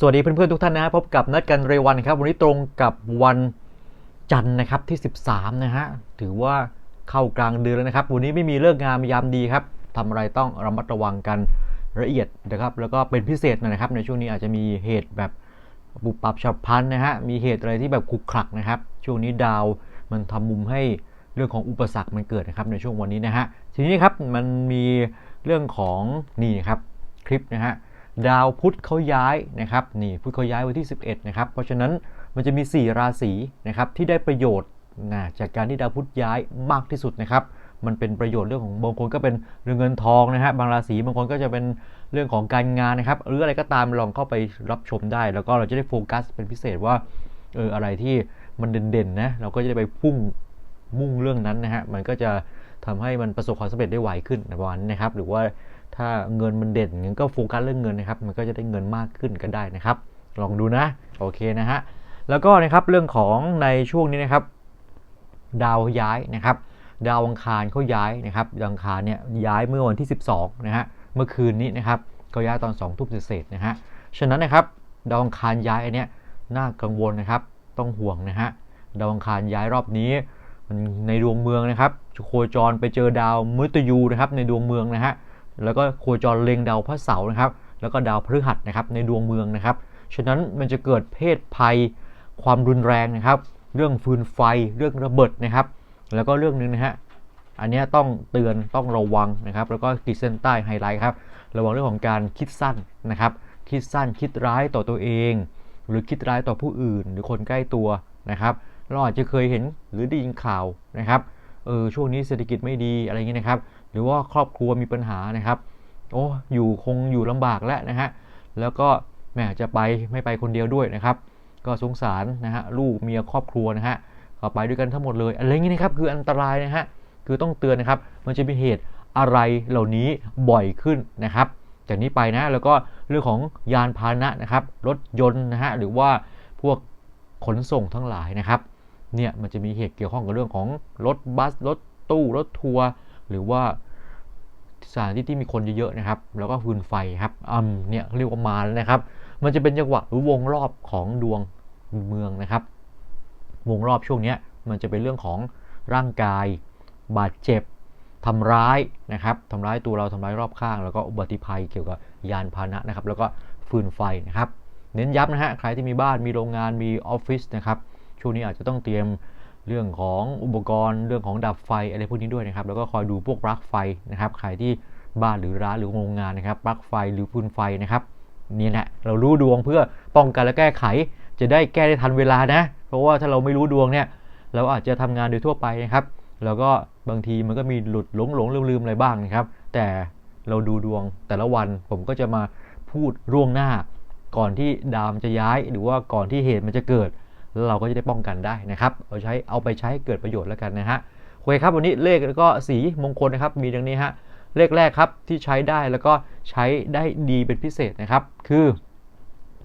สวัสดีเพื่อนๆทุกท่านนะพบกับนัดกันเรวันครับ วันนี้ตรงกับวันจันทร์นะครับที่ 13 นะฮะถือว่าเข้ากลางเดือนแล้วนะครับ วันนี้ไม่มีเลิกงามยามดีครับทำอะไรต้องระมัดระวังกันละเอียดนะครับ แล้วก็เป็นพิเศษหน่อยนะครับ ในช่วงนี้อาจจะมีเหตุแบบบุปับฉับพลันนะฮะมีเหตุอะไรที่แบบขลุกขลักนะครับ ช่วงนี้ดาวมันทำมุมให้เรื่องของอุปสรรคมันเกิดนะครับในช่วงวันนี้นะฮะทีนี้ครับมันมีเรื่องของนี่ครับคลิปนะฮะ ดาวพุธเขาย้ายนะครับนี่พุธเขาย้ายวันที่ 11นะครับเพราะฉะนั้นมันจะมี 4 ราศีนะครับที่ได้ประโยชน์นะจากการที่ดาวพุธย้ายมากที่สุดนะครับมันเป็นประโยชน์เรื่องของบางคนก็เป็นเรื่องเงินทองนะฮะบางราศีบางคนก็จะเป็นเรื่องของการงานนะครับหรืออะไรก็ตามลองเข้าไปรับชมได้ แล้วก็เราจะได้โฟกัสเป็นพิเศษว่าเอออะไรที่มันเด่นๆนะเราก็จะได้ไปพุ่งมุ่งเรื่องนั้นนะฮะมันก็จะทำให้มันประสบความสำเร็จได้ไวขึ้นในวันนี้นะครับ หรือว่า ถ้าเงินมันเด่นงั้นก็โฟกัสเรื่องเงินนะครับ มันก็จะได้เงินมากขึ้นก็ได้นะครับ ลองดูนะ โอเคนะฮะ แล้วก็นะครับเรื่องของในช่วงนี้นะครับ ดาวย้ายนะครับ ดาวอังคารเขาย้ายนะครับ ดาวอังคารเนี่ยย้ายเมื่อวันที่ 12นะฮะ เมื่อคืนนี้นะครับเขาย้ายตอน2ทุ่มเศษนะฮะ ฉะนั้นนะครับ ดาวอังคารย้ายอันเนี้ยน่ากังวลนะครับ ต้องห่วงนะฮะ ดาวอังคารย้ายรอบนี้ในดวงเมืองนะครับ โคจรไปเจอดาวมฤตยูนะครับในดวงเมืองนะฮะ แล้วก็โคจรเล็งดาวพระเสาร์นะครับ แล้วก็ดาวพฤหัสนะครับในดวงเมืองนะครับ ฉะนั้นมันจะเกิดเพศภัยความรุนแรงนะครับ เรื่องฟืนไฟเรื่องระเบิดนะครับ แล้วก็เรื่องนึงนะฮะอันนี้ต้องเตือนต้องระวังนะครับ แล้วก็ติดเส้นใต้ไฮไลท์ครับระวังเรื่องของการคิดสั้นนะครับ คิดสั้นคิดร้ายต่อตัวเอง หรือคิดร้ายต่อผู้อื่น หรือคนใกล้ตัวนะครับเราอาจจะเคยเห็นหรือได้ยินข่าวนะครับเออช่วงนี้เศรษฐกิจไม่ดีอะไรเงี้ยนะครับ หรือว่าครอบครัวมีปัญหานะครับโอ้อยู่คงอยู่ลำบากแล้วนะฮะแล้วก็แม่จะไปไม่ไปคนเดียวด้วยนะครับ ก็สงสารนะฮะลูกเมียครอบครัวนะฮะก็ไปด้วยกันทั้งหมดเลยอะไรเงี้ยนะครับคืออันตรายนะฮะคือต้องเตือนนะครับมันจะมีเหตุอะไรเหล่านี้บ่อยขึ้นนะครับ จากนี้ไปนะแล้วก็เรื่องของยานพาหนะนะครับรถยนต์นะฮะหรือว่าพวกขนส่งทั้งหลายนะครับเนี่ยมันจะมีเหตุเกี่ยวข้องกับเรื่องของรถบัสรถตู้รถทัวร์ หรือว่าสถานที่ที่มีคนเยอะๆนะครับ แล้วก็ฟืนไฟครับอืมเนี่ยเรียกว่ามาแล้วนะครับ มันจะเป็นจังหวะหรือวงรอบของดวงเมืองนะครับ วงรอบช่วงนี้มันจะเป็นเรื่องของร่างกาย บาดเจ็บทำร้ายนะครับทำร้ายตัวเราทำร้ายรอบข้าง แล้วก็อุบัติภัยเกี่ยวกับยานพาหนะนะครับ แล้วก็ฟืนไฟนะครับ เน้นย้ำนะฮะใครที่มีบ้านมีโรงงานมีออฟฟิศนะครับช่วงนี้อาจจะต้องเตรียม เรื่องของอุปกรณ์เรื่องของดับไฟอะไรพวกนี้ด้วยนะครับ แล้วก็คอยดูพวกปลั๊กไฟนะครับใครที่บ้านหรือร้านหรือโรงงานนะครับปลั๊กไฟหรือฟืนไฟนะครับนี่แหละเรารู้ดวงเพื่อป้องกันและแก้ไข จะได้แก้ได้ทันเวลานะ เพราะว่าถ้าเราไม่รู้ดวงเนี่ย เราอาจจะทำงานโดยทั่วไปนะครับ แล้วก็บางทีมันก็มีหลุดหลงหลงลืมลืมอะไรบ้างนะครับ แต่เราดูดวงแต่ละวันผมก็จะมาพูดร่วงหน้า ก่อนที่ดาวจะย้าย หรือว่าก่อนที่เหตุมันจะเกิด แล้วเราก็จะได้ป้องกันได้นะครับเอาใช้เอาไปใช้เกิดประโยชน์แล้วกันนะฮะโอเคครับวันนี้เลขแล้วก็สีมงคลนะครับมีดังนี้ฮะเลขแรกครับที่ใช้ได้แล้วก็ใช้ได้ดีเป็นพิเศษนะครับ คือ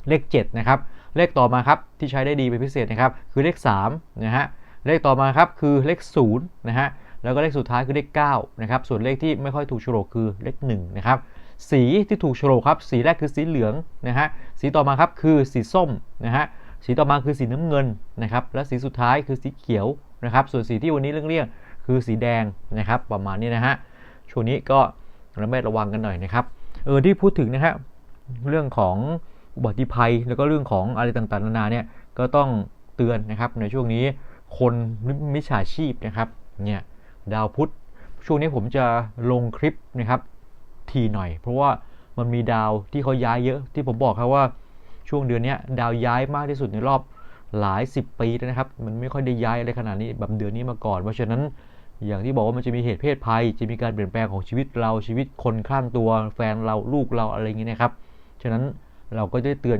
เลข7นะครับเลขต่อมาครับที่ใช้ได้ดีเป็นพิเศษนะครับ คือเลข3นะฮะเลขต่อมาครับคือเลข0นะฮะแล้วก็เลขสุดท้ายคือเลข9นะครับส่วนเลขที่ไม่ค่อยถูกโฉลกคือเลข1นะครับสีที่ถูกโฉลกครับ สีแรกคือสีเหลืองนะฮะสีต่อมาครับคือสีส้มนะฮะ สีต่อมาคือสีน้ำเงินนะครับและสีสุดท้ายคือสีเขียวนะครับส่วนสีที่วันนี้เลี่ยงๆคือสีแดงนะครับประมาณนี้นะฮะช่วงนี้ก็ระมัดระวังกันหน่อยนะครับเออที่พูดถึงนะฮะเรื่องของอุบัติภัยแล้วก็เรื่องของอะไรต่างๆนานาเนี่ยก็ต้องเตือนนะครับในช่วงนี้คนมิจฉาชีพนะครับเนี่ยดาวพุธช่วงนี้ผมจะลงคลิปนะครับทีหน่อย เพราะว่ามันมีดาวที่เขาย้ายเยอะที่ผมบอกครับว่า ช่วงเดือนนี้ดาวย้ายมากที่สุดในรอบหลาย 10 ปีแล้วนะครับ มันไม่ค่อยได้ย้ายอะไรขนาดนี้แบบเดือนนี้มาก่อน เพราะฉะนั้นอย่างที่บอกว่ามันจะมีเหตุเพศภัย จะมีการเปลี่ยนแปลงของชีวิตเราชีวิตคนข้างตัวแฟนเราลูกเราอะไรอย่างนี้นะครับ ฉะนั้นเราก็ได้เตือน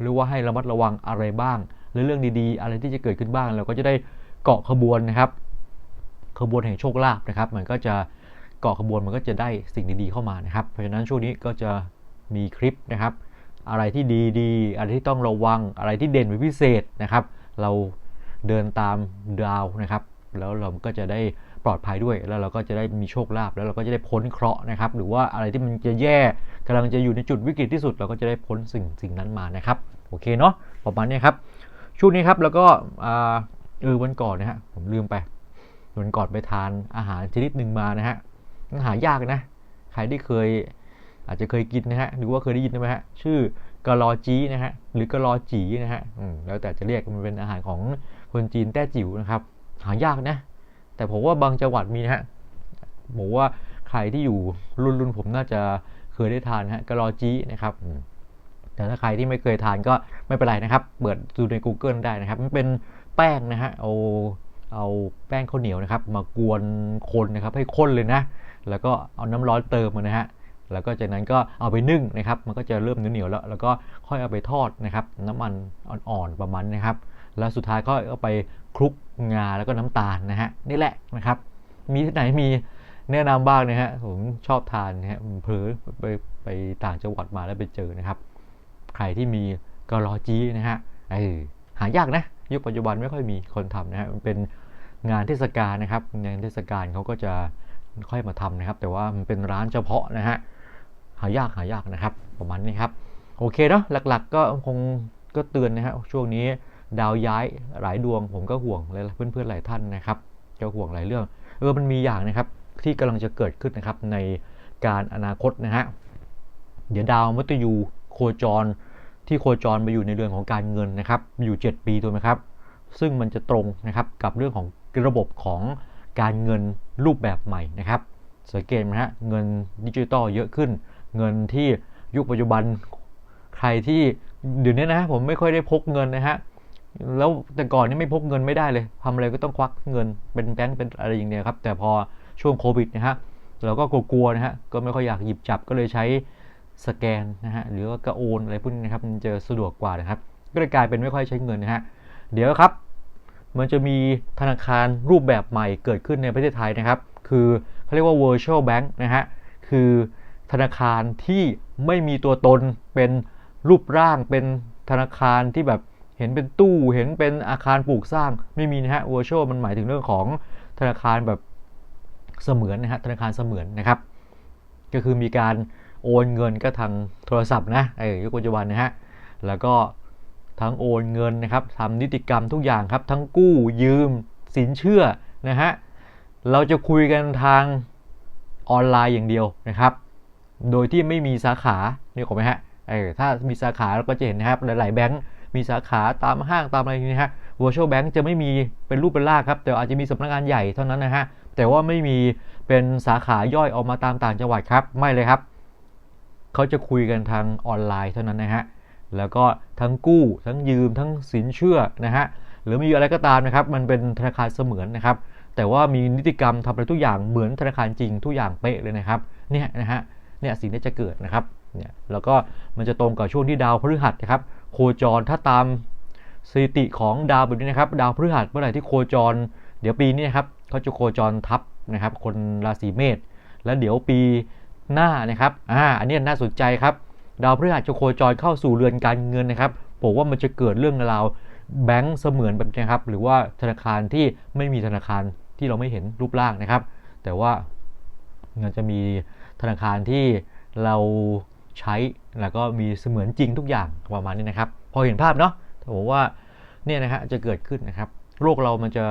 หรือว่าให้ระมัดระวังอะไรบ้างหรือเรื่องดีๆ อะไรที่จะเกิดขึ้นบ้าง เราก็จะได้เกาะขบวนนะครับ ขบวนแห่งโชคลาภนะครับ มันก็จะเกาะขบวนมันก็จะได้สิ่งดีๆเข้ามานะครับ เพราะฉะนั้นช่วงนี้ก็จะมีคลิปนะครับ อะไรที่ดีๆอะไรที่ต้องระวังอะไรที่เด่นเป็นพิเศษนะครับ เราเดินตามดาวนะครับ แล้วเราก็จะได้ปลอดภัยด้วยแล้วเราก็จะได้มีโชคลาภแล้วเราก็จะได้พ้นเคราะห์นะครับ หรือว่าอะไรที่มันจะแย่กำลังจะอยู่ในจุดวิกฤตที่สุด เราก็จะได้พ้นสิ่งสิ่งนั้นมานะครับโอเคเนาะประมาณนี้ครับช่วงนี้ครับแล้วก็เออวันก่อนนะฮะผมลืมไปวันก่อนไปทานอาหารชนิดหนึ่งมานะฮะหายากนะ ใครที่เคย อาจจะเคยกินนะฮะหรือว่าเคยได้ยินไหมฮะชื่อกะลอจีนะฮะหรือกะลอจีนะฮะแล้วแต่จะเรียกมันเป็นอาหารของคนจีนแต้จิ๋วนะครับ หายากนะ แต่ผมว่าบางจังหวัดมีนะฮะผมว่าใครที่อยู่รุ่นรุ่นผมน่าจะเคยได้ทานฮะกะลอจีนะครับแต่ถ้าใครที่ไม่เคยทานก็ไม่เป็นไรนะครับ เปิดดูใน Google ได้นะครับ มันเป็นแป้งนะฮะเอาเอาแป้งข้าวเหนียวนะครับ มากวนคนนะครับให้ข้นเลยนะ แล้วก็เอาน้ำร้อนเติมมานะฮะ แล้วก็จากนั้นก็เอาไปนึ่งนะครับ มันก็จะเริ่มเหนียวๆแล้ว แล้วก็ค่อยเอาไปทอดนะครับ น้ำมันอ่อนๆประมาณนะครับ แล้วสุดท้ายก็เอาไปคลุกงาแล้วก็น้ำตาลนะฮะนี่แหละนะครับ มีที่ไหนมีแนะนำบ้างนะฮะผมชอบทานนะฮะเผลอไปไปต่างจังหวัดมาแล้วไปเจอนะครับใครที่มีกะลอจีนะฮะเออหายากนะยุคปัจจุบันไม่ค่อยมีคนทำนะฮะมันเป็นงานเทศกาลนะครับงานเทศกาลเขาก็จะค่อยมาทำนะครับ แต่ว่ามันเป็นร้านเฉพาะนะฮะ หายากหายากนะครับ ประมาณนี้ครับ โอเคเนาะหลักๆ ก็คงก็เตือนนะฮะช่วงนี้ดาวย้ายหลายดวงผมก็ห่วงเลยเพื่อนๆหลายท่านนะครับจะห่วงหลายเรื่อง เออมันมีอย่างนะครับที่กำลังจะเกิดขึ้นนะครับในการอนาคตนะฮะเดี๋ยวดาวมัตยูโคจรที่โคจรมาอยู่ในเรื่องของการเงินนะครับ อยู่ 7 ปีถูกไหมครับ ซึ่งมันจะตรงนะครับกับเรื่องของระบบของการเงินรูปแบบใหม่นะครับสังเกตไหมฮะเงินดิจิตอลเยอะขึ้น เงินที่ยุคปัจจุบันใครที่เดี๋ยวนี้นะผมไม่ค่อยได้พกเงินนะฮะแล้วแต่ก่อนนี่ไม่พกเงินไม่ได้เลยทำอะไรก็ต้องควักเงินเป็นแบงค์เป็นอะไรอย่างเนี้ยครับแต่พอช่วงโควิดนะฮะเราก็กลัวๆนะฮะก็ไม่ค่อยอยากหยิบจับก็เลยใช้สแกนนะฮะหรือว่าก็โอนอะไรพวกนี้นะครับมันจะสะดวกกว่านะครับ ก็เลยกลายเป็นไม่ค่อยใช้เงินนะฮะเดี๋ยวครับ มันจะมีธนาคารรูปแบบใหม่เกิดขึ้นในประเทศไทยนะครับ คือเขาเรียกว่า virtual bank นะฮะคือ ธนาคารที่ไม่มีตัวตนเป็นรูปร่างเป็นธนาคารที่แบบเห็นเป็นตู้เห็นเป็นอาคารปลูกสร้างไม่มีนะฮะ virtual มันหมายถึงเรื่องของธนาคารแบบเสมือนนะฮะธนาคารเสมือนนะครับ ก็คือมีการโอนเงินก็ทางโทรศัพท์นะเออยุคปัจจุบันนะฮะแล้วก็ทั้งโอนเงินนะครับทำนิติกรรมทุกอย่างครับ ทั้งกู้ยืมสินเชื่อนะฮะเราจะคุยกันทางออนไลน์อย่างเดียวนะครับ โดยที่ไม่มีสาขานี่ขอไหมฮะเออถ้ามีสาขาเราก็จะเห็นนะครับ หลาย ๆ แบงก์มีสาขาตามห้างตามอะไรอย่างนี้ฮะ virtual bank จะไม่มีเป็นรูปเป็นร่างครับ แต่อาจจะมีสำนักงานใหญ่เท่านั้นนะฮะ แต่ว่าไม่มีเป็นสาขาย่อยออกมาตามต่างจังหวัดครับ ไม่เลยครับ เขาจะคุยกันทางออนไลน์เท่านั้นนะฮะ แล้วก็ทั้งกู้ทั้งยืมทั้งสินเชื่อนะฮะ หรือมีอะไรก็ตามนะครับ มันเป็นธนาคารเสมือนนะครับ แต่ว่ามีนิติกรรมทำอะไรทุกอย่างเหมือนธนาคารจริงทุกอย่างเป๊ะเลยนะครับ เนี่ยนะฮะ เนี่ยสิ่งที่จะเกิดนะครับเนี่ยแล้วก็มันจะตรงกับช่วงที่ดาวพฤหัสนะครับโคจรถ้าตามสถิติของดาวแบบนี้นะครับ ดาวพฤหัสเมื่อไหร่ที่โคจร เดี๋ยวปีนี้นครับเขาจะโคจรทับนะครับ คนราศีเมษแล้วเดี๋ยวปีหน้านะครับอ่าอันนี้น่าสนใจครับ ดาวพฤหัสจะโคจรเข้าสู่เรือนการเงินนะครับผมว่ามันจะเกิดเรื่องราวแบงก์เสมือนแบบนี้ครับ หรือว่าธนาคารที่ไม่มีธนาคารที่เราไม่เห็นรูปร่างนะครับ แต่ว่ามันจะมี ธนาคารที่เราใช้แล้วก็มีเสมือนจริงทุกอย่างประมาณนี้นะครับ พอเห็นภาพเนาะผมว่าเนี่ยนะฮะจะเกิดขึ้นนะครับโลกเรามันจะ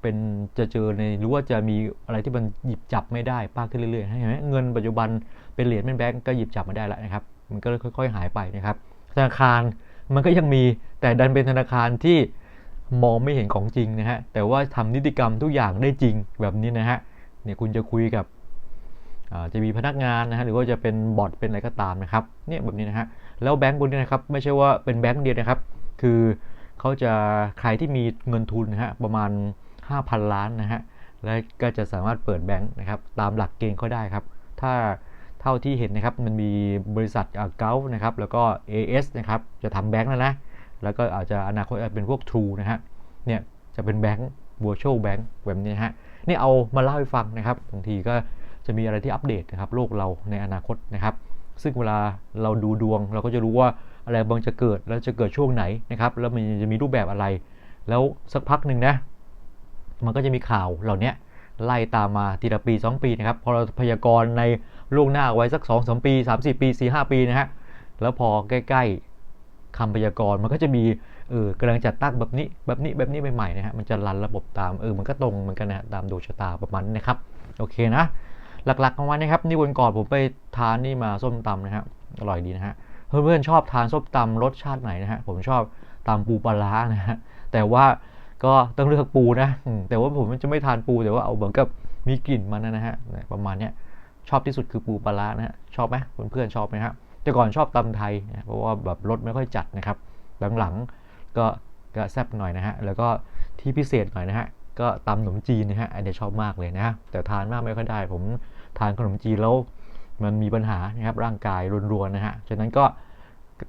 เป็นจะเจอในหรือว่าจะมีอะไรที่มันหยิบจับไม่ได้มากขึ้นเรื่อยๆเห็นไหมเงินปัจจุบันเป็นเหรียญเป็นแบงก์ก็หยิบจับไม่ได้แล้วนะครับ มันก็ค่อย ๆ หายไปนะครับ ธนาคารมันก็ยังมีแต่ดันเป็นธนาคารที่มองไม่เห็นของจริงนะฮะแต่ว่าทำนิติกรรมทุกอย่างได้จริงแบบนี้นะฮะเนี่ยคุณจะคุยกับ จะมีพนักงานนะฮะหรือว่าจะเป็นบอทเป็นอะไรก็ตามนะครับเนี่ยแบบนี้นะฮะแล้วแบงก์พวกนี้นะครับไม่ใช่ว่าเป็นแบงก์เดียวนะครับ คือเขาจะใครที่มีเงินทุนนะฮะประมาณ 5,000 ล้านนะฮะแล้วก็จะสามารถเปิดแบงก์นะครับตามหลักเกณฑ์เขาได้ครับ ถ้าเท่าที่เห็นนะครับมันมีบริษัทเกลนะครับแล้วก็ AS นะครับจะทำแบงก์แล้วนะแล้วก็อาจจะอนาคตเป็นพวก True นะฮะเนี่ยจะเป็นแบงก์ virtual bank แบบนี้นะฮะนี่เอามาเล่าให้ฟังนะครับบางทีก็ จะมีอะไรที่อัปเดตนะครับโลกเราในอนาคตนะครับ ซึ่งเวลาเราดูดวง เราก็จะรู้ว่าอะไรบางจะเกิดแล้วจะเกิดช่วงไหนนะครับ แล้วมันจะมีรูปแบบอะไร แล้วสักพักหนึ่งนะมันก็จะมีข่าวเหล่านี้ไล่ตามมาทีละปี 2 ปีนะครับ พอเราพยากรณ์ในล่วงหน้าไว้สัก2 3ปี 3 4 ปี 4 5 ปีนะฮะแล้วพอใกล้ ๆคำพยากรณ์มันก็จะมีเออกำลังจัดตั้งแบบนี้แบบนี้แบบนี้ใหม่ๆนะฮะมันจะรันระบบตามเออมันก็ตรงเหมือนกันนะตามดวงชะตาประมาณนี้นะครับโอเคนะ หลักๆของวันนะครับนี่วันก่อนผมไปทานนี่มาส้มตำนะครับอร่อยดีนะฮะเพื่อนๆชอบทานส้มตำรสชาติไหนนะฮะผมชอบตำปูปลานะฮะแต่ว่าก็ต้องเลือกปูนะแต่ว่าผมจะไม่ทานปูแต่ว่าเอาเหมือนกับมีกลิ่นมันนะฮะประมาณเนี้ยชอบที่สุดคือปูปลานะฮะชอบไหมเพื่อนๆชอบไหมครับแต่ก่อนชอบตำไทยนะเพราะว่าแบบรสไม่ค่อยจัดนะครับหลังๆก็ก็แซ่บหน่อยนะฮะแล้วก็ที่พิเศษหน่อยนะฮะ ก็ตำขนมจีนนะฮะอันนี้ชอบมากเลยนะ แต่ทานมากไม่ค่อยได้ ผมทานขนมจีนแล้วมันมีปัญหานะครับร่างกายรวนๆนะฮะฉะนั้นก็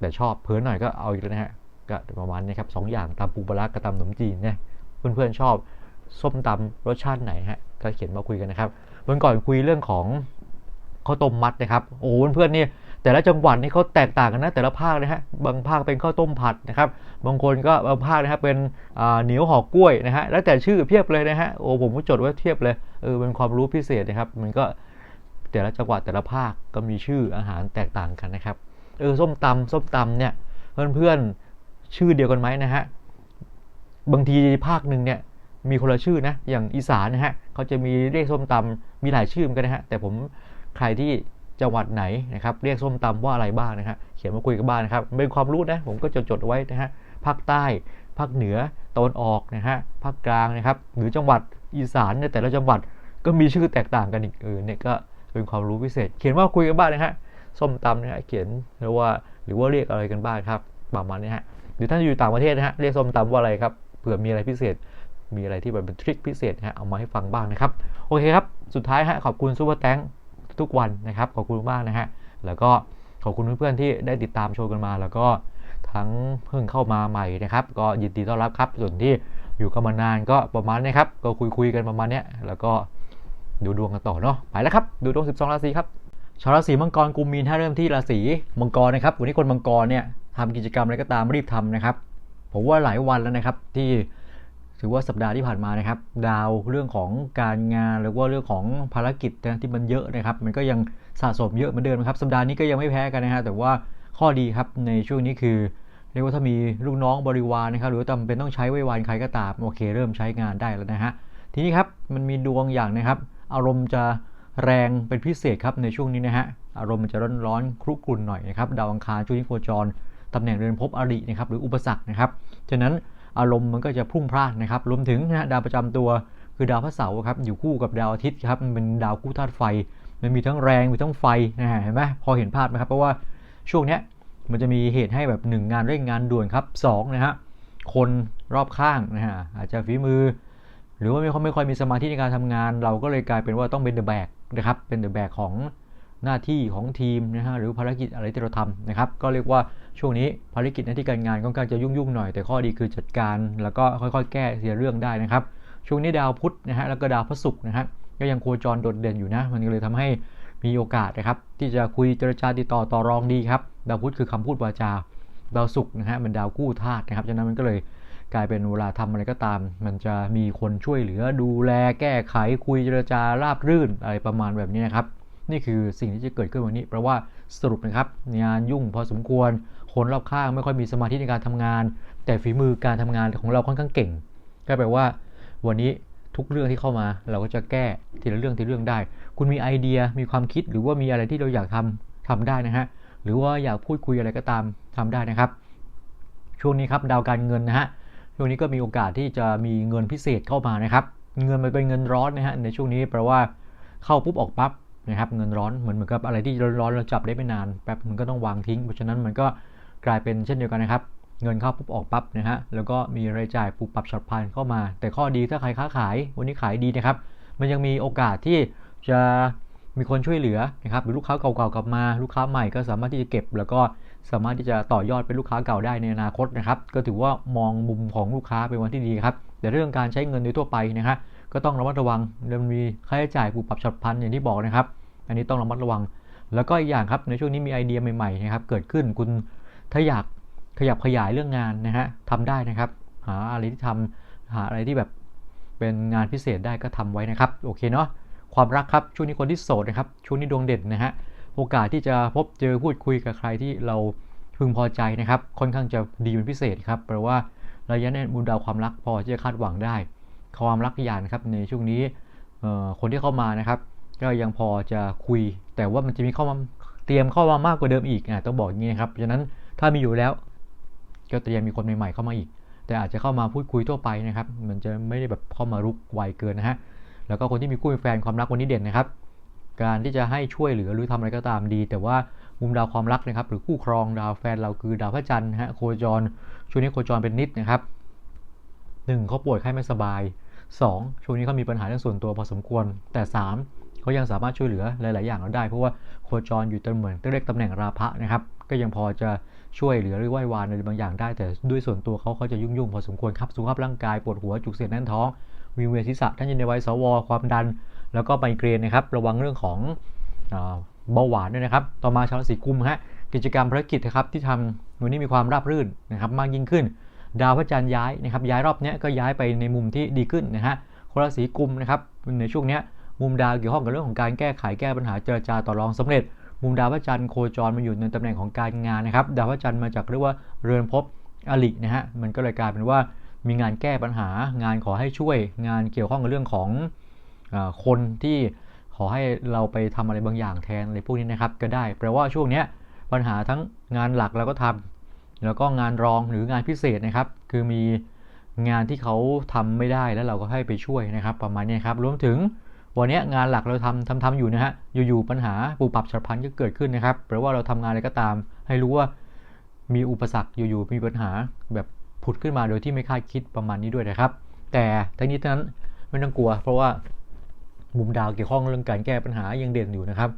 แต่ชอบเพิ่นหน่อยก็เอาอีกแล้วนะฮะก็ประมาณนี้ครับสองอย่างตำปูปลาร้ากับตำขนมจีนเนี่ยเพื่อนๆชอบส้มตำรสชาติไหนฮะก็เขียนมาคุยกันนะครับวันก่อนคุยเรื่องของข้าวต้มมัดนะครับ โอ้เพื่อนๆนี่ แต่ละจังหวัดนี่เขาแตกต่างกันนะแต่ละภาคนะฮะบางภาคเป็นข้าวต้มผัดนะครับบางคนก็บางภาคนะครับเป็นเหนียวห่อกล้วยนะฮะแล้วแต่ชื่อเพียบเลยนะฮะโอ้ผมก็จดไว้เทียบเลยเออเป็นความรู้พิเศษนะครับมันก็แต่ละจังหวัดแต่ละภาคก็มีชื่ออาหารแตกต่างกันนะครับเออส้มตำส้มตำเนี่ยเพื่อนๆชื่อเดียวกันไหมนะฮะบางทีภาคหนึ่งเนี่ยมีคนละชื่อนะอย่างอีสานนะฮะเขาจะมีเรียกส้มตำมีหลายชื่อเหมือนกันนะฮะแต่ผมใครที่ จังหวัดไหนนะครับเรียกส้มตำว่าอะไรบ้างนะฮะเขียนมาคุยกันบ้างนะครับเป็นความรู้นะผมก็จดจดไว้นะฮะภาคใต้ภาคเหนือตะวันออกนะฮะภาคกลางนะครับหรือจังหวัดอีสานในแต่ละจังหวัดก็มีชื่อแตกต่างกันอีกเออเนี่ยก็เป็นความรู้พิเศษ เขียนว่าคุยกันบ้างนะฮะส้มตำนะฮะเขียนหรือว่าหรือว่าเรียกอะไรกันบ้างครับประมาณนี้ฮะหรือท่านอยู่ต่างประเทศนะฮะเรียกส้มตำว่าอะไรครับเผื่อมีอะไรพิเศษ มีอะไรที่แบบเป็นทริคพิเศษนะฮะเอามาให้ฟังบ้างนะครับโอเคครับสุดท้ายฮะขอบคุณซูเปอร์แตง ทุกวันนะครับ ขอบคุณมากนะฮะ แล้วก็ขอบคุณเพื่อนๆที่ได้ติดตามโชว์กันมา แล้วก็ทั้งเพิ่งเข้ามาใหม่นะครับ ก็ยินดีต้อนรับครับ ส่วนที่อยู่กันมานานก็ประมาณนี้ครับ ก็คุยคุยกันประมาณนี้แล้วก็ดูดวงกันต่อเนาะ ไปแล้วครับ ดูดวง 12 ราศีครับ ชาวราศีมังกรกุมมีนถ้าเริ่มที่ราศีมังกรนะครับ วันนี้คนมังกรเนี่ยทำกิจกรรมอะไรก็ตามรีบทำนะครับ ผมว่าหลายวันแล้วนะครับที่ ถือว่าสัปดาห์ที่ผ่านมานะครับ ดาวเรื่องของการงานหรือว่าเรื่องของภารกิจนะที่มันเยอะนะครับ มันก็ยังสะสมเยอะเหมือนเดิมครับ สัปดาห์นี้ก็ยังไม่แพ้กันนะฮะแต่ว่าข้อดีครับในช่วงนี้คือ เรียกว่าถ้ามีลูกน้องบริวารนะครับ หรือจำเป็นต้องใช้ไว้วานใครก็ตามโอเค เริ่มใช้งานได้แล้วนะฮะทีนี้ครับมันมีดวงอย่างนะครับ อารมณ์จะแรงเป็นพิเศษครับในช่วงนี้นะฮะอารมณ์มันจะร้อนร้อนครุกรุ่นหน่อยนะครับดาวอังคารช่วงนี้โคจรตำแหน่งเรือนภพอรินะครับหรืออุปสรรคนะครับฉะนั้น อารมณ์มันก็จะพุ่งพลานนะครับ รวมถึงนะดาวประจำตัวคือดาวพระเสาร์ครับ อยู่คู่กับดาวอาทิตย์ครับ มันเป็นดาวคู่ธาตุไฟ มันมีทั้งแรง มีทั้งไฟนะฮะเห็นไหมพอเห็นภาพไหมครับ เพราะว่าช่วงเนี้ยมันจะมีเหตุให้แบบ 1 งานเร่งงานด่วนครับ2นะฮะ คนรอบข้างนะฮะอาจจะฝีมือ หรือว่าไม่ค่อยไม่ค่อยมีสมาธิในการทำงาน เราก็เลยกลายเป็นว่าต้องเป็นเดอะแบกนะครับ เป็นเดอะแบกของ หน้าที่ของทีมนะฮะหรือภารกิจอะไรที่เราทำนะครับ ก็เรียกว่าช่วงนี้ภารกิจหน้าที่การงานค่อนข้างจะยุ่งๆหน่อย แต่ข้อดีคือจัดการ แล้วก็ค่อยๆ แก้เสียเรื่องได้นะครับ ช่วงนี้ดาวพุธนะฮะแล้วก็ดาวพฤหัสนะฮะก็ยังโคจรโดดเด่นอยู่นะ มันก็เลยทำให้มีโอกาสนะครับที่จะคุยเจรจาติดต่อต่อรองดีครับดาวพุธคือคำพูดวาจาดาวศุกร์นะฮะเป็นดาวกู้ธาตุนะครับฉะนั้นมันก็เลยกลายเป็นเวลาทำอะไรก็ตาม มันจะมีคนช่วยเหลือดูแลแก้ไขคุยเจรจาราบรื่นอะไรประมาณแบบนี้นะครับ นี่คือสิ่งที่จะเกิดขึ้นวันนี้เพราะว่าสรุปนะครับงานยุ่งพอสมควรคนรอบข้างไม่ค่อยมีสมาธิในการทำงาน แต่ฝีมือการทำงานของเราค่อนข้างเก่งก็แปลว่า วันนี้ทุกเรื่องที่เข้ามา เราก็จะแก้ทีละเรื่องทีละเรื่องได้ คุณมีไอเดียมีความคิดหรือว่ามีอะไรที่เราอยากทำทำได้นะฮะหรือว่าอยากพูดคุยอะไรก็ตามทำได้นะครับ ช่วงนี้ครับดาวการเงินนะฮะช่วงนี้ก็มีโอกาสที่จะมีเงินพิเศษเข้ามานะครับ เงินมันเป็นเงินร้อนนะฮะในช่วงนี้แปลว่าเข้าปุ๊บออกปั๊บ นะครับเงินร้อนเหมือนเหมือนกับอะไรที่ร้อนๆเราจับได้ไม่นานแป๊บมันก็ต้องวางทิ้ง เพราะฉะนั้นมันก็กลายเป็นเช่นเดียวกันนะครับ เงินเข้าปุ๊บออกปั๊บนะฮะแล้วก็มีรายจ่ายปุบปับฉับพลันเข้ามา แต่ข้อดีถ้าใครค้าขาย วันนี้ขายดีนะครับ มันยังมีโอกาสที่จะมีคนช่วยเหลือนะครับหรือลูกค้าเก่าๆกลับมาลูกค้าใหม่ก็สามารถที่จะเก็บ แล้วก็สามารถที่จะต่อยอดเป็นลูกค้าเก่าได้ในอนาคตนะครับก็ถือว่ามองมุมของลูกค้าเป็นวันที่ดีครับแต่เรื่องการใช้เงินโดยทั่วไปนะฮะก็ต้องระมัดระวังมันมีค่าใช้จ่ายปุบปับฉับพลันอย่างที่บอกนะครับ อันนี้ต้องระมัดระวัง แล้วก็อีกอย่างครับในช่วงนี้มีไอเดียใหม่ๆนะครับเกิดขึ้นคุณถ้าอยากขยับขยายเรื่องงานนะฮะทำได้นะครับ หาอะไรที่ทำหาอะไรที่แบบเป็นงานพิเศษได้ก็ทำไว้นะครับ โอเคเนาะความรักครับช่วงนี้คนที่โสดนะครับช่วงนี้ดวงเด่นนะฮะโอกาสที่จะพบเจอพูดคุยกับใครที่เราพึงพอใจนะครับ ค่อนข้างจะดีเป็นพิเศษครับแปลว่าระยะนี้มูลดาวความรักพอที่จะคาดหวังได้ ความรักยานครับในช่วงนี้คนที่เข้ามานะครับ ก็ยังพอจะคุย แต่ว่ามันจะมีเข้ามาเตรียมเข้ามามากกว่าเดิมอีกอะต้องบอกอย่างนี้ครับฉะนั้นถ้ามีอยู่แล้ว ก็เตรียมมีคนใหม่ๆเข้ามาอีก แต่อาจจะเข้ามาพูดคุยทั่วไปนะครับ มันจะไม่ได้แบบเข้ามารุกไวเกินนะฮะแล้วก็คนที่มีคู่มีแฟนความรักวันนี้เด่นนะครับ การที่จะให้ช่วยเหลือหรือทำอะไรก็ตามดี แต่ว่ามุมดาวความรักนะครับ หรือคู่ครองดาวแฟนเราคือดาวพระจันทร์ฮะโคจรช่วงนี้โคจรเป็นนิดนะครับหนึ่งเขาป่วยไข้ไม่สบาย 2. ช่วงนี้เขามีปัญหาเรื่องส่วนตัวพอสมควรแต่ 3. เขายังสามารถช่วยเหลือหลาย ๆ อย่างเราได้ เพราะว่าโคจรอยู่ตำเหมือนเรียกตำแหน่งราพะนะครับ ก็ยังพอจะช่วยเหลือหรือไหว้วานอะไรบางอย่างได้ แต่ด้วยส่วนตัวเขาเขาจะยุ่ง ๆ พอสมควรครับสุขภาพร่างกายปวดหัวจุกเสียดแน่นท้องวิงเวียนศีรษะท่านยินในวัยสวความดัน แล้วก็ไมเกรนนะครับระวังเรื่องของเบาหวานด้วยนะครับ ต่อมาชาวราศีกุมฮะกิจกรรมภารกิจนะครับที่ทำวันนี้มีความราบรื่นนะครับมากยิ่งขึ้น ดาวพระจันทร์ย้ายนะครับย้ายรอบนี้ก็ย้ายไปในมุมที่ดีขึ้นนะฮะคนราศีกุมนะครับในช่วงนี้ มุมดาวเกี่ยวข้องกับเรื่องของการแก้ไขแก้ปัญหาเจรจาต่อรองสำเร็จ มุมดาวพระจันทร์โคจรมาอยู่ในตำแหน่งของการงานนะครับ ดาวพระจันทร์มาจากเรียกว่าเรือนภพอลินะฮะ มันก็เลยกลายเป็นว่ามีงานแก้ปัญหา งานขอให้ช่วย งานเกี่ยวข้องกับเรื่องของอคนที่ขอให้เราไปทำอะไรบางอย่างแทนอะไรพวกนี้นะครับ ก็ได้ แปลว่าช่วงนี้ปัญหาทั้งงานหลักเราก็ทำแล้วก็งานรองหรืองานพิเศษนะครับ คือมีงานที่เขาทำไม่ได้แล้วเราก็ให้ไปช่วยนะครับ ประมาณนี้ครับ รวมถึง วันนี้งานหลักเราทำทำทำอยู่นะฮะ อยู่ๆปัญหาปูปรับฉับพลันก็เกิดขึ้นนะครับแปลว่าเราทำงานอะไรก็ตาม ให้รู้ว่ามีอุปสรรคอยู่ๆมีปัญหาแบบผุดขึ้นมาโดยที่ไม่คาดคิดประมาณนี้ด้วยนะครับ แต่ทั้งนี้ทั้งนั้นไม่ต้องกลัว เพราะว่ามุมดาวเกี่ยวข้องเรื่องการแก้ปัญหายังเด่นอยู่นะครับ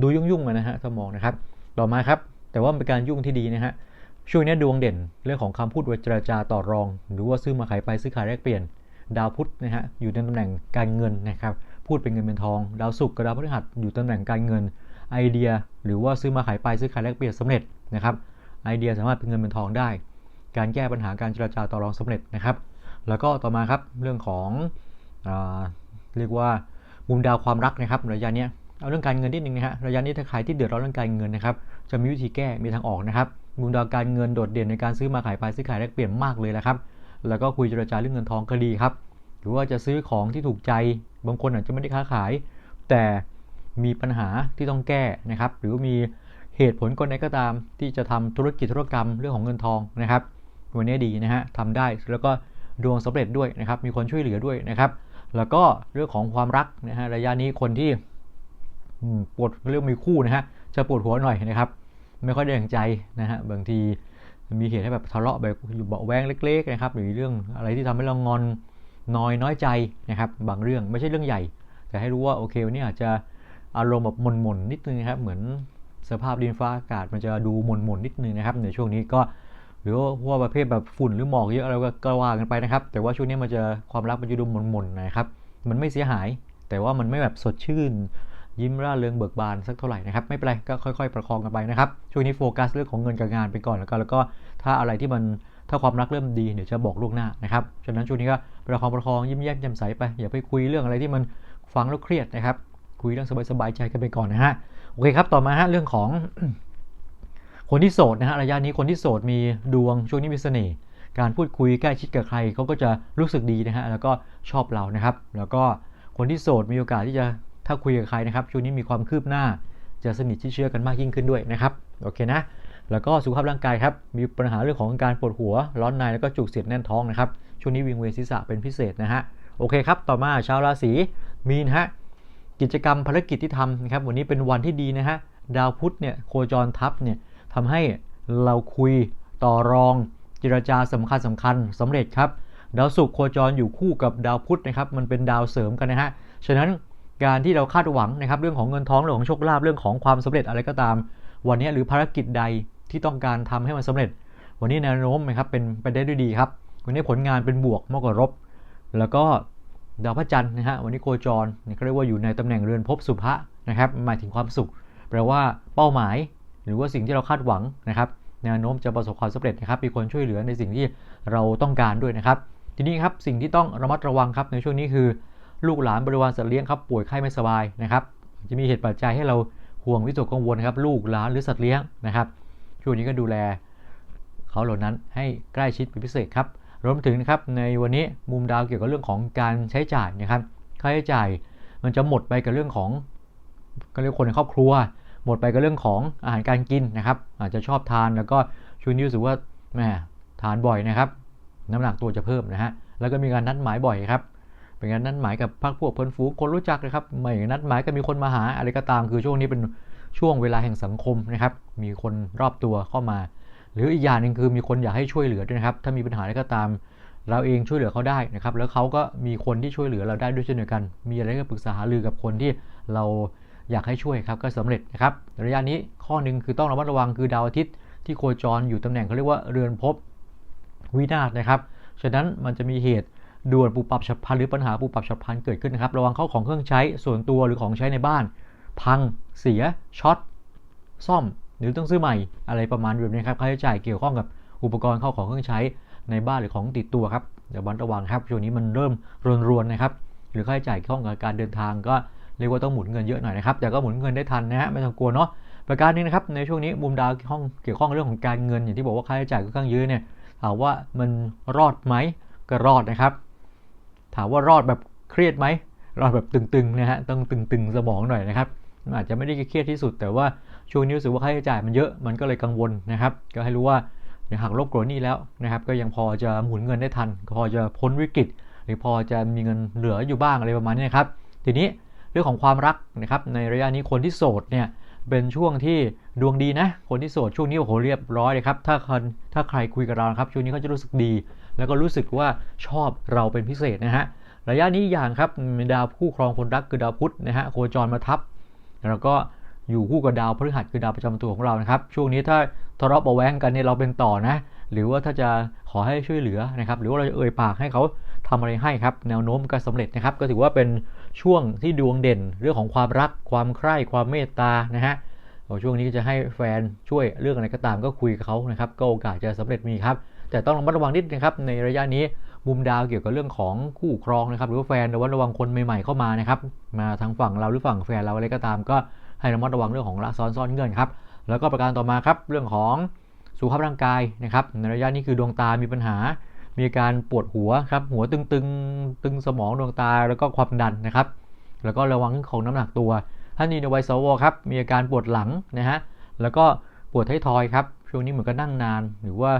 ดูยุ่งๆมานะฮะสมองนะครับ ต่อมาครับ แต่ว่าเป็นการยุ่งที่ดีนะฮะช่วงนี้ดวงเด่นเรื่องของคำพูดวจราจาต่อรอง หรือว่าซื้อมาขายไปซื้อขายแลกเปลี่ยน ดาวพุธนะฮะอยู่ในตำแหน่งการเงินนะครับ พูดเป็นเงินเป็นทอง ดาวศุกร์กับดาวพฤหัสอยู่ตำแหน่งการเงินไอเดีย หรือว่าซื้อมาขายไปซื้อขายแลกเปลี่ยนสำเร็จนะครับไอเดียสามารถเป็นเงินเป็นทองได้ การแก้ปัญหาการเจรจาต่อรองสำเร็จนะครับ แล้วก็ต่อมาครับเรื่องของอเรียกว่ามุมดาวความรักนะครับระยะนี้เอาเรื่องการเงินนิดนึงนะฮะระยะนี้ถ้าใครที่เดือดร้อนเรื่องการเงินนะครับจะมีวิธีแก้มีทางออกนะครับมุมดาวการเงินโดดเด่นในการซื้อมาขายไปซื้อขายแลกเปลี่ยนมากเลยนะครับแล้วก็คุยเจรจาเรื่องเงินทองก็ดีครับ หรือว่าจะซื้อของที่ถูกใจ บางคนอาจจะไม่ได้ค้าขาย แต่มีปัญหาที่ต้องแก้นะครับ หรือมีเหตุผลก็ไหนก็ตามที่จะทำธุรกิจธุรกรรมเรื่องของเงินทองนะครับ วันนี้ดีนะฮะทำได้แล้วก็ดวงสำเร็จด้วยนะครับ มีคนช่วยเหลือด้วยนะครับ แล้วก็เรื่องของความรักนะฮะระยะนี้คนที่ปวดเรื่องมีคู่นะฮะจะปวดหัวหน่อยนะครับ ไม่ค่อยได้อย่างใจนะฮะบางทีมีเหตุให้แบบทะเลาะแบบอยู่เบาแวงเล็ก ๆ นะครับ หรือเรื่องอะไรที่ทำให้เรางอน น้อยน้อยใจนะครับบางเรื่องไม่ใช่เรื่องใหญ่ แต่ให้รู้ว่าโอเควันนี้อาจจะอารมณ์แบบหม่นๆนนิดนึงนะครับเหมือนสภาพดินฟ้าอากาศมันจะดูหม่นๆนนิดนึงนะครับในช่วงนี้ก็หรือว่าประเภทแบบฝุ่นหรือหมอกเยอะอะไรก็ว่ากันไปนะครับ แต่ว่าช่วงนี้มันจะความรักมันจะดูหม่นๆนะครับ มันไม่เสียหาย แต่ว่ามันไม่แบบสดชื่น ยิ้มร่าเริงเบิกบานสักเท่าไหร่นะครับ ไม่เป็นไรก็ค่อย ๆ ประคองกันไปนะครับ ช่วงนี้โฟกัสเรื่องของเงินกับงานไปก่อนแล้วก็แล้วก็ถ้าอะไรที่มัน ถ้าความรักเริ่มดีเดี๋ยวจะบอกล่วงหน้านะครับฉะนั้นช่วงนี้ก็ประคองประคองยิ้มแย้มแจ่มใสไปอย่าไปคุยเรื่องอะไรที่มันฟังแล้วเครียดนะครับ คุยเรื่องสบายๆใจกันไปก่อนนะฮะโอเคครับต่อมาฮะเรื่องของ คนที่โสดนะฮะระยะนี้คนที่โสดมีดวงช่วงนี้มีเสน่ห์การพูดคุยใกล้ชิดกับใครเขาก็จะรู้สึกดีนะฮะแล้วก็ชอบเรานะครับ แล้วก็คนที่โสดมีโอกาสที่จะถ้าคุยกับใครนะครับช่วงนี้มีความคืบหน้า จะสนิทที่เชื่อกันมากยิ่งขึ้นด้วยนะครับโอเคนะ แล้วก็สุขภาพร่างกายครับ มีปัญหาเรื่องของการปวดหัว ร้อนในแล้วก็จุกเสียดแน่นท้องนะครับ ช่วงนี้วิงเวียนศีรษะเป็นพิเศษนะฮะ โอเคครับ ต่อมาชาวราศีมีนฮะ กิจกรรมภารกิจที่ทำนะครับ วันนี้เป็นวันที่ดีนะฮะ ดาวพุธเนี่ยโคจรทับเนี่ยทำให้เราคุยต่อรองเจรจาสำคัญสำคัญสำเร็จครับ ดาวศุกร์โคจรอยู่คู่กับดาวพุธนะครับ มันเป็นดาวเสริมกันนะฮะ ฉะนั้นการที่เราคาดหวังนะครับเรื่องของเงินทองเรื่องของโชคลาภเรื่องของความสำเร็จอะไรก็ตาม วันนี้หรือภารกิจใด ที่ต้องการทำให้มันสำเร็จ วันนี้แนวโน้มนะครับเป็นไปได้ด้วยดีครับ วันนี้ผลงานเป็นบวกมากกว่าลบแล้วก็ดาวพระจันทร์นะฮะวันนี้โคจรเขาเรียกว่าอยู่ในตำแหน่งเรือนภพสุภะนะครับหมายถึงความสุข แปลว่าเป้าหมาย หรือว่าสิ่งที่เราคาดหวังนะครับแนวโน้มจะประสบความสำเร็จนะครับมีคนช่วยเหลือในสิ่งที่เราต้องการด้วยนะครับ ทีนี้ครับสิ่งที่ต้องระมัดระวังครับในช่วงนี้คือลูกหลานบริวารสัตว์เลี้ยงครับป่วยไข้ไม่สบายนะครับจะมีเหตุปัจจัยให้เราห่วงวิตกกังวลครับลูกหลานหรือสัตว์เลี้ยงนะครับ ช่วงนี้ก็ดูแลเขาเหล่านั้นให้ใกล้ชิดเป็นพิเศษครับ รวมถึงนะครับในวันนี้มุมดาวเกี่ยวกับเรื่องของการใช้จ่ายนะครับ ค่าใช้จ่ายมันจะหมดไปกับเรื่องของก็เรียกคนในครอบครัว หมดไปกับเรื่องของอาหารการกินนะครับ อาจจะชอบทานแล้วก็ช่วงนี้รู้สึกว่าแหมทานบ่อยนะครับ น้ำหนักตัวจะเพิ่มนะฮะแล้วก็มีการนัดหมายบ่อยครับเป็นการนัดหมายกับพักพวกเพื่อนฝูงคนรู้จักนะครับไม่นัดหมายก็มีคนมาหาอะไรก็ตามคือช่วงนี้เป็น ช่วงเวลาแห่งสังคมนะครับ มีคนรอบตัวเข้ามา หรืออีกอย่างหนึ่งคือมีคนอยากให้ช่วยเหลือด้วยนะครับ ถ้ามีปัญหาอะไรก็ตาม เราเองช่วยเหลือเขาได้นะครับ แล้วเขาก็มีคนที่ช่วยเหลือเราได้ด้วยเช่นเดียวกัน มีอะไรก็ปรึกษาหารือกับคนที่เราอยากให้ช่วยครับก็สำเร็จนะครับระยะนี้ข้อหนึ่งคือต้องระมัดระวังคือดาวอาทิตย์ที่โคจรอยู่ตำแหน่งเขาเรียกว่าเรือนภพวินาศนะครับ ฉะนั้นมันจะมีเหตุด่วนปุบปับฉับพลันหรือปัญหาปุบปับฉับพลันเกิดขึ้นนะครับ ระวังเข้าของเครื่องใช้ส่วนตัวหรือของใช้ในบ้าน พัง เสีย ช็อต ซ่อม หรือต้องซื้อใหม่ อะไรประมาณแบบนี้ครับ ค่าใช้จ่ายเกี่ยวข้องกับอุปกรณ์เข้าของเครื่องใช้ในบ้านหรือของติดตัวครับเดี๋ยววันระวังครับ ช่วงนี้มันเริ่มรวนๆนะครับ หรือค่าใช้จ่ายเกี่ยวข้องกับการเดินทางก็เรียกว่าต้องหมุนเงินเยอะหน่อยนะครับ แต่ก็หมุนเงินได้ทันนะฮะ ไม่ต้องกลัวเนาะ ประการนี้นะครับ ในช่วงนี้มุมดาวห้องเกี่ยวข้องเรื่องของการเงินอย่างที่บอกว่าค่าใช้จ่ายค่อนข้างเยอะเนี่ย ถามว่ามันรอดไหมก็รอดนะครับ ถามว่ารอดแบบเครียดไหมรอดแบบตึงๆนะฮะ ต้องตึงๆสมองหน่อยนะครับ อาจจะไม่ได้เครียดที่สุด แต่ว่าช่วงนี้รู้สึกว่าค่าใช้จ่ายมันเยอะมันก็เลยกังวลนะครับ ก็ให้รู้ว่าอย่างหักลบกรนี่แล้วนะครับ ก็ยังพอจะหมุนเงินได้ทัน พอจะพ้นวิกฤต หรือพอจะมีเงินเหลืออยู่บ้างอะไรประมาณนี้นครับ ทีนี้เรื่องของความรักนะครับ ในระยะนี้คนที่โสดเนี่ยเป็นช่วงที่ดวงดีนะ คนที่โสดช่วงนี้โอ้โหเรียบร้อยเลยครับ ถ้าคนถ้าใครคุยกับเราครับช่วงนี้เขาจะรู้สึกดี แล้วก็รู้สึกว่าชอบเราเป็นพิเศษนะฮะ ระยะนี้อย่างครับดาวคู่ครองคนรักคือดาวพุธนะฮะโคจรมาทับ แล้วก็อยู่คู่กับดาวพฤหัสคือดาวประจำตัวของเรานะครับ ช่วงนี้ถ้าทะเลาะเบาแวงกันเนี่ยเราเป็นต่อนะ หรือว่าถ้าจะขอให้ช่วยเหลือนะครับ หรือว่าเราจะเอ่ยปากให้เขาทำอะไรให้ครับ แนวโน้มก็สำเร็จนะครับ ก็ถือว่าเป็นช่วงที่ดวงเด่นเรื่องของความรัก ความใคร่ความเมตตานะฮะช่วงนี้จะให้แฟนช่วยเรื่องอะไรก็ตามก็คุยกับเขานะครับ ก็โอกาสจะสำเร็จมีครับ แต่ต้องระมัดระวังนิดนะครับในระยะนี้มุมดาวเกี่ยวกับเรื่องของคู่ครองนะครับหรือว่าแฟนระวัดระวังคนใหม่ๆเข้ามานะครับมาทางฝั่งเราหรือฝั่งแฟนเราอะไรก็ตาม ก็ให้ระมัดระวังเรื่องของละซ้อนซ้อนเงินครับแล้วก็ประการต่อมาครับเรื่องของสุขภาพร่างกายนะครับในระยะนี้คือดวงตามีปัญหา มีการปวดหัวครับหัวตึงตึงตึงสมองดวงตาแล้วก็ความดันนะครับ แล้วก็ระวังของน้ำหนักตัวท่านนี้ในวัยสวครับมีอาการปวดหลังนะฮะแล้วก็ปวดท้ายทอยครับช่วงนี้เหมือนกับนั่งนานหรือว่า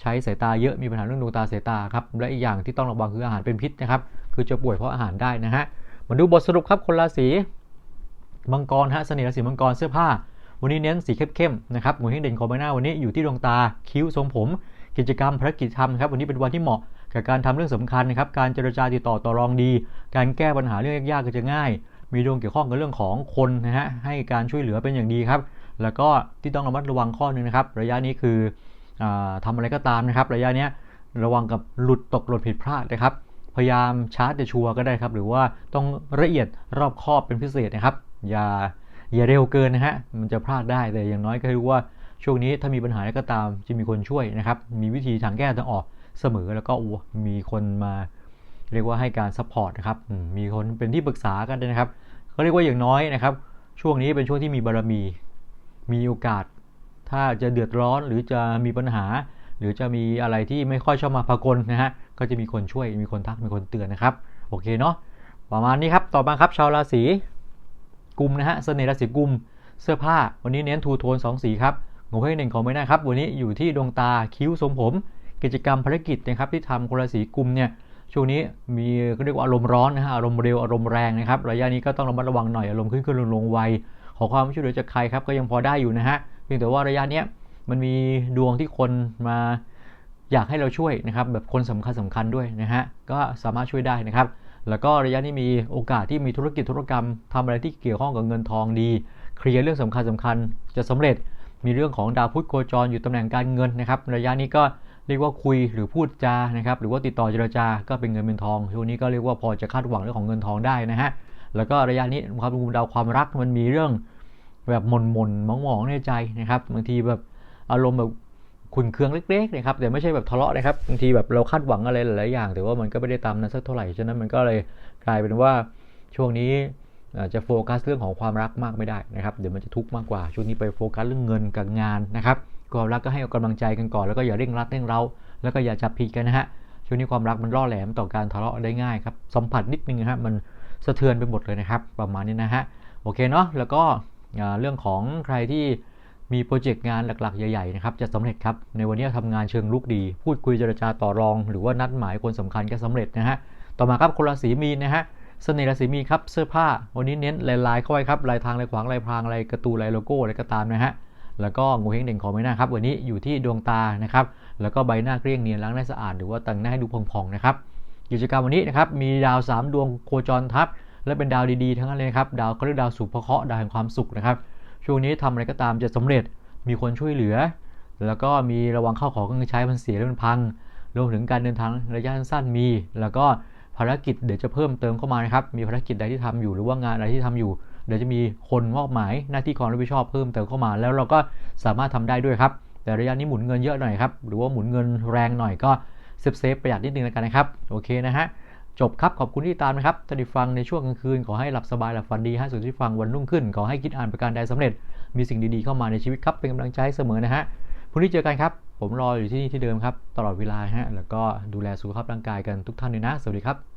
ใช้สายตาเยอะมีปัญหาเรื่องดวงตาสายตาครับและอีกอย่างที่ต้องระวังคืออาหารเป็นพิษนะครับคือจะป่วยเพราะอาหารได้นะฮะมาดูบทสรุปครับคนราศีมังกรฮะเสน่ห์ราศีมังกรเสื้อผ้า วันนี้เน้นสีเข้มๆนะครับหมวยเฮงเด่นของใบหน้าวันนี้อยู่ที่ดวงตาคิ้วทรงผม กิจกรรมภารกิจทำครับวันนี้เป็นวันที่เหมาะกับการทำเรื่องสำคัญนะครับการเจรจาติดต่อต่อรองดี การแก้ปัญหาเรื่องยากๆก็จะง่าย มีดวงเกี่ยวข้องกับเรื่องของคนนะฮะให้การช่วยเหลือเป็นอย่างดีครับแล้วก็ที่ต้องระมัดระวังข้อนึงนะครับระยะนี้คือ ทำอะไรก็ตามนะครับ ระยะนี้ระวังกับหลุดตกหล่นผิดพลาดนะครับ พยายามชาร์จแต่ชัวร์ก็ได้ครับ หรือว่าต้องละเอียดรอบคอบเป็นพิเศษนะครับ อย่าอย่าเร็วเกินนะฮะมันจะพลาดได้แต่อย่างน้อยก็รู้ว่าช่วงนี้ถ้ามีปัญหาอะไรก็ตามจะมีคนช่วยนะครับ มีวิธีทางแก้ทางออกเสมอแล้วก็มีคนมาเรียกว่าให้การซัพพอร์ตนะครับมีคนเป็นที่ปรึกษากันนะครับเขาเรียกว่าอย่างน้อยนะครับ ช่วงนี้เป็นช่วงที่มีบารมี มีโอกาส ถ้าจะเดือดร้อนหรือจะมีปัญหา หรือจะมีอะไรที่ไม่ค่อยชอบมาพากลนะฮะก็จะมีคนช่วยมีคนทักมีคนเตือนนะครับโอเคเนาะประมาณนี้ครับต่อมาครับชาวราศีกุมนะฮะเสน่ห์ราศีกุมเสื้อผ้า วันนี้เน้นทูโทน2สีครับงงให้หนึ่งของไม่ได้ครับ วันนี้อยู่ที่ดวงตาคิ้วทรงผม กิจกรรมภารกิจนะครับที่ทำคนราศีกุมเนี่ยช่วงนี้มีเรียกว่าอารมณ์ร้อนนะฮะอารมณ์เร็วอารมณ์แรงนะครับระยะนี้ก็ต้องระมัดระวังหน่อยอารมณ์ขึ้นขึ้นลงลงไวขอความช่วยเหลือจากใครครับก็ยังพอได้อยู่นะฮะ เพียงแต่ว่าระยะนี้มันมีดวงที่คนมาอยากให้เราช่วยนะครับแบบคนสำคัญสำคัญด้วยนะฮะก็สามารถช่วยได้นะครับ แล้วก็ระยะนี้มีโอกาสที่มีธุรกิจธุรกรรมทำอะไรที่เกี่ยวข้องกับเงินทองดี เคลียร์เรื่องสำคัญสำคัญจะสำเร็จมีเรื่องของดาวพุธโคจรอยู่ตำแหน่งการเงินนะครับ ระยะนี้ก็เรียกว่าคุยหรือพูดจานะครับหรือว่าติดต่อเจรจาก็เป็นเงินเป็นทองช่วงนี้ก็เรียกว่าพอจะคาดหวังเรื่องของเงินทองได้นะฮะแล้วก็ระยะนี้ความรุมดาวความรักมันมีเรื่อง แบบมนมนมองมองในใจนะครับบางทีแบบอารมณ์แบบขุนเคืองเล็กๆนะครับแต่ไม่ใช่แบบทะเลาะนะครับบางทีแบบเราคาดหวังอะไรหลายๆอย่าง แต่ว่ามันก็ไม่ได้ตามนั้นสักเท่าไหร่ฉะนั้นมันก็เลยกลายเป็นว่าช่วงนี้จะโฟกัสเรื่องของความรักมากไม่ได้นะครับเดี๋ยวมันจะทุกข์มากกว่าช่วงนี้ไปโฟกัสเรื่องเงินกับงานนะครับความรักก็ให้กำลังใจกันก่อนแล้วก็อย่าเร่งรัดเร่งเร้าแล้วก็อย่าจับผิดกันนะฮะช่วงนี้ความรักมันล่อแหลมต่อการทะเลาะได้ง่ายครับสัมผัสนิดนึงฮะมันสะเทือนไปหมดเลยนะครับ ประมาณนี้นะฮะโอเคเนาะแล้วก็ เรื่องของใครที่มีโปรเจกต์งานหลักๆ ใหญ่ ๆ นะครับ จะสำเร็จครับ ในวันนี้ทำงานเชิงลุกดี พูดคุยเจรจาต่อรอง หรือว่านัดหมายคนสำคัญก็สำเร็จนะฮะ ต่อมาครับคนราศีมีนนะฮะเสน่ห์ราศีมีนครับ เสื้อผ้า วันนี้เน้นลายๆเข้าไว้ครับ ลายทางลายขวางลายพรางลายกร์ตูลายโลโก้อะไรก็ตามนะฮะ แล้วก็งูเฮงเด่งของไม่น่าครับ วันนี้อยู่ที่ดวงตานะครับ แล้วก็ใบหน้าเกลี้ยงเนียนล้างหน้าสะอาด หรือว่าแต่งหน้าให้ดูผ่องๆนะครับ กิจกรรมวันนี้นะครับ มีดาว 3 ดวงโคจรทับ และเป็นดาวดีๆ ทั้งนั้นเลยครับ ดาวเขาเรียกดาวสุภเคราะห์ดาวแห่งความสุขนะครับ ช่วงนี้ทำอะไรก็ตามจะสำเร็จ มีคนช่วยเหลือ แล้วก็มีระวังเข้าของเครื่องใช้มันเสียแล้วมันพัง รวมถึงการเดินทางระยะสั้นมี แล้วก็ภารกิจเดี๋ยวจะเพิ่มเติมเข้ามานะครับ มีภารกิจใดที่ทำอยู่หรือว่างานอะไรที่ทำอยู่ เดี๋ยวจะมีคนมอบหมายหน้าที่ความรับผิดชอบเพิ่มเติมเข้ามา แล้วเราก็สามารถทำได้ด้วยครับ แต่ระยะนี้หมุนเงินเยอะหน่อยครับ หรือว่าหมุนเงินแรงหน่อยก็เซฟเซฟประหยัดนิดนึงแล้วกันนะครับ โอเคนะฮะ จบครับ ขอบคุณที่ตามนะครับถ้าได้ฟังในช่วงกลางคืน ขอให้หลับสบายหลับฝันดีฮะส่วนที่ฟังวันรุ่งขึ้น ขอให้คิดอ่านประการใดสำเร็จ มีสิ่งดีๆเข้ามาในชีวิตครับ เป็นกำลังใจให้เสมอนะฮะพรุ่งนี้เจอกันครับ ผมรออยู่ที่นี่ที่เดิมครับ ตลอดเวลาฮะ แล้วก็ดูแลสุขภาพร่างกายกันทุกท่านด้วยนะ สวัสดีครับ